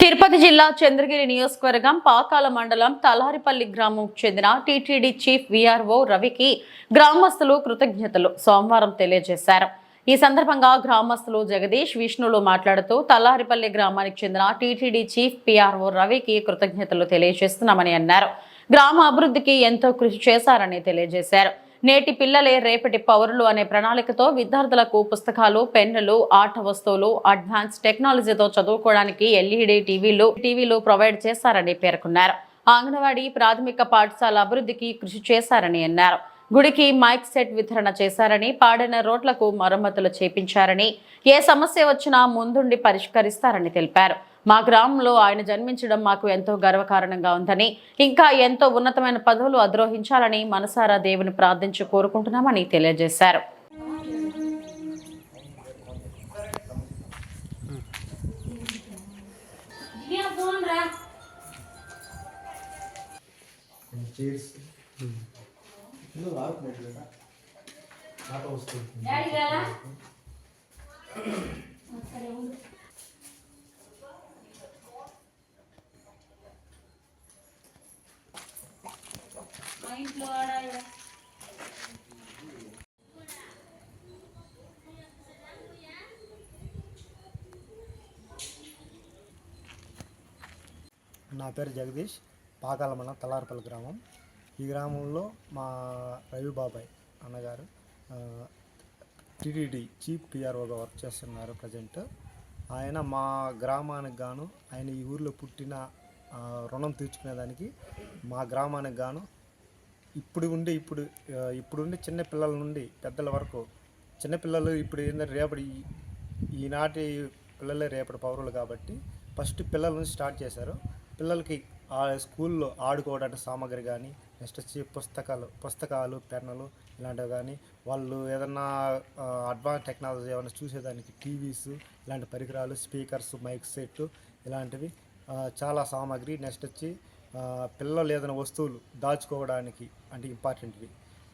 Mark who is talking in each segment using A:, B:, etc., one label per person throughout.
A: తిరుపతి జిల్లా చంద్రగిరి నియోజకవర్గం పాకాల మండలం తలారిపల్లి గ్రామంకు చెందిన టీటీడీ చీఫ్ విఆర్ఓ రవికి గ్రామస్తులు కృతజ్ఞతలు సోమవారం తెలియజేశారు. ఈ సందర్భంగా గ్రామస్తులు జగదీష్ విష్ణులు మాట్లాడుతూ తల్లారిపల్లి గ్రామానికి చెందిన టీటీడీ చీఫ్ పిఆర్ఓ రవికి కృతజ్ఞతలు తెలియజేస్తున్నామని అన్నారు. గ్రామ అభివృద్ధికి ఎంతో కృషి చేశారని తెలియజేశారు. నేటి పిల్లలే రేపటి పౌరులు అనే ప్రణాళికతో విద్యార్థులకు పుస్తకాలు పెన్నులు ఆట వస్తువులు అడ్వాన్స్ టెక్నాలజీతో చదువుకోవడానికి ఎల్ఈడి టీవీలు టీవీలు ప్రొవైడ్ చేశారని పేర్కొన్నారు. అంగన్వాడీ ప్రాథమిక పాఠశాల అభివృద్ధికి కృషి చేశారని అన్నారు. గుడికి మైక్ సెట్ వితరణ చేశారని పాడిన రోడ్లకు మరమ్మతులు చేపించారని ఏ సమస్య వచ్చినా ముందుండి పరిష్కరిస్తారని తెలిపారు. మా గ్రామంలో ఆయన జన్మించడం మాకు ఎంతో గర్వకారణంగా ఉందని ఇంకా ఎంతో ఉన్నతమైన పదవులు అద్రోహించాలని మనసారా దేవుని ప్రార్థించి కోరుకుంటున్నామని తెలియజేశారు.
B: చైర్స్ ఇందులో వాడుకున్నట్లు ఆట వస్తుంది నా పేరు జగదీష్ పాకాలమన తలార్పల్లి తలారపల్లి గ్రామం. ఈ గ్రామంలో మా రవి బాబాయ్ అన్నగారు టీటీడీ చీఫ్ పిఆర్ఓగా వర్క్ చేస్తున్నారు ప్రజెంట్. ఆయన మా గ్రామానికి గాను ఆయన ఈ ఊర్లో పుట్టిన రుణం తీర్చుకునేదానికి మా గ్రామానికి గాను ఇప్పుడు ఉండి ఇప్పుడు ఇప్పుడు ఉండి చిన్న పిల్లల నుండి పెద్దల వరకు చిన్నపిల్లలు ఇప్పుడు ఏంటంటే రేపటి ఈనాటి పిల్లలే రేపటి పౌరులు కాబట్టి ఫస్ట్ పిల్లల నుంచి స్టార్ట్ చేశారు. పిల్లలకి ఆ స్కూల్లో ఆడుకోవడానికి సామాగ్రి కానీ నెక్స్ట్ వచ్చి పుస్తకాలు పుస్తకాలు పెన్నులు ఇలాంటివి కానీ వాళ్ళు ఏదన్నా అడ్వాన్స్ టెక్నాలజీ ఏమైనా చూసేదానికి టీవీస్ ఇలాంటి పరికరాలు స్పీకర్స్ మైక్ సెట్ ఇలాంటివి చాలా సామాగ్రి. నెక్స్ట్ వచ్చి పిల్లలు ఏదైనా వస్తువులు దాచుకోవడానికి అంటే ఇంపార్టెంట్వి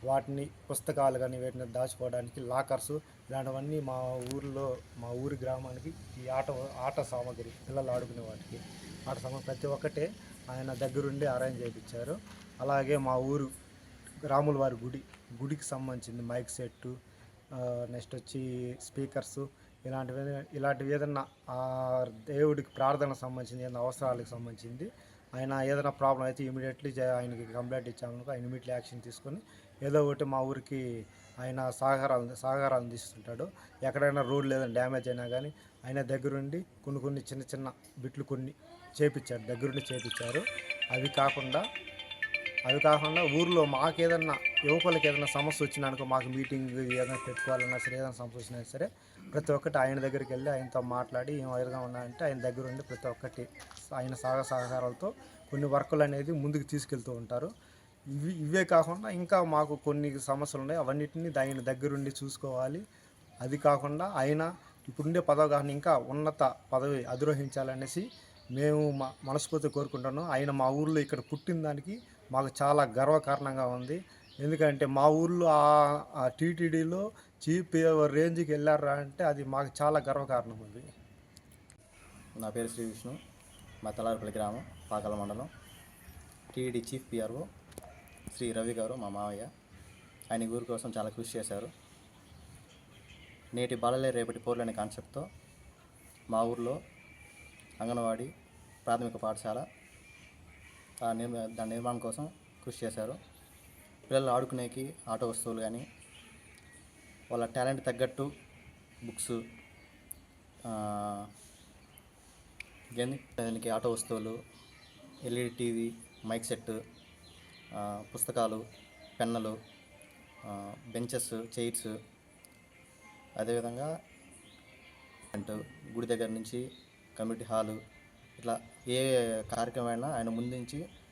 B: వాటిని పుస్తకాలు కానీ వీటిని దాచుకోవడానికి లాకర్స్ ఇలాంటివన్నీ మా ఊరిలో మా ఊరి గ్రామానికి ఈ ఆట ఆట సామాగ్రి పిల్లలు ఆడుకునే వాటికి. ఆట సామాగ్రి ప్రతి ఒక్కటే ఆయన దగ్గరుండి అరేంజ్ చేయించారు అలాగే మా ఊరు రాముల వారి గుడి గుడికి సంబంధించింది మైక్ సెట్టు నెక్స్ట్ వచ్చి స్పీకర్స్ ఇలాంటివి ఇలాంటివి ఏదన్నా దేవుడికి ప్రార్థనకు సంబంధించింది ఏదైనా అవసరాలకు సంబంధించింది ఆయన ఏదైనా ప్రాబ్లం అయితే ఇమీడియట్లీ ఆయనకి కంప్లైంట్ ఇచ్చామనుకో ఆయన ఇమీడియట్లీ యాక్షన్ తీసుకొని ఏదో ఒకటి మా ఊరికి ఆయన సహకారాలు సహకారాలు అందిస్తుంటాడు. ఎక్కడైనా రోడ్లు ఏదైనా డ్యామేజ్ అయినా కానీ ఆయన దగ్గరుండి కొన్ని కొన్ని చిన్న చిన్న బిట్లు కొన్ని చేపించారు దగ్గరుండి చేపించారు అవి కాకుండా అవి కాకుండా ఊర్లో మాకు ఏదన్నా యువకులకి ఏదైనా సమస్య వచ్చినానుకో మాకు మీటింగ్ ఏదైనా పెట్టుకోవాలన్నా సరే ఏదైనా సమస్య వచ్చినా సరే ప్రతి ఒక్కటి ఆయన దగ్గరికి వెళ్ళి ఆయనతో మాట్లాడి ఏం వైరుగా ఉన్నాయంటే ఆయన దగ్గర ఉండి ప్రతి ఒక్కటి ఆయన సహ సహకారాలతో కొన్ని వర్కులు అనేది ముందుకు తీసుకెళ్తూ ఉంటారు. ఇవి ఇవే కాకుండా ఇంకా మాకు కొన్ని సమస్యలు ఉన్నాయి. అవన్నిటిని ఆయన దగ్గరుండి చూసుకోవాలి. అది కాకుండా ఆయన ఇప్పుడుండే పదవి కానీ ఇంకా ఉన్నత పదవి అధిరోహించాలనేసి మేము మా మనస్ఫూర్తి కోరుకుంటాను ఆయన మా ఊర్లో ఇక్కడ పుట్టిన దానికి మాకు చాలా గర్వకారణంగా ఉంది. ఎందుకంటే మా ఊర్లో ఆ- టీటీడీలో చీఫ్ రేంజ్కి వెళ్ళారా అంటే అది మాకు చాలా గర్వకారణం ఉంది.
C: నా పేరు శ్రీ విష్ణు. మా తలారిపల్లి గ్రామం పాకల మండలం. TD chief PRO Shri Ravi garu మా మావయ్య. ఆయన ఊరి కోసం చాలా కృషి చేశారు. నేటి బాలలే రేపటి పోర్లు అనే కాన్సెప్ట్తో మా ఊర్లో అంగన్వాడీ ప్రాథమిక పాఠశాల దాని నిర్మాణం కోసం కృషి చేశారు. పిల్లలు ఆడుకునేకి ఆట వస్తువులు కానీ వాళ్ళ టాలెంట్ తగ్గట్టు బుక్స్ దానికి ఆట వస్తువులు ఎల్ఈడి టీవీ మైక్ సెట్ పుస్తకాలు పెన్నులు బెంచెస్ చైర్స్ అదేవిధంగా అంటూ గుడి దగ్గర నుంచి కమ్యూనిటీ హాలు ఇట్లా ఏ కార్యక్రమమైనా ఆయన ముందుంచి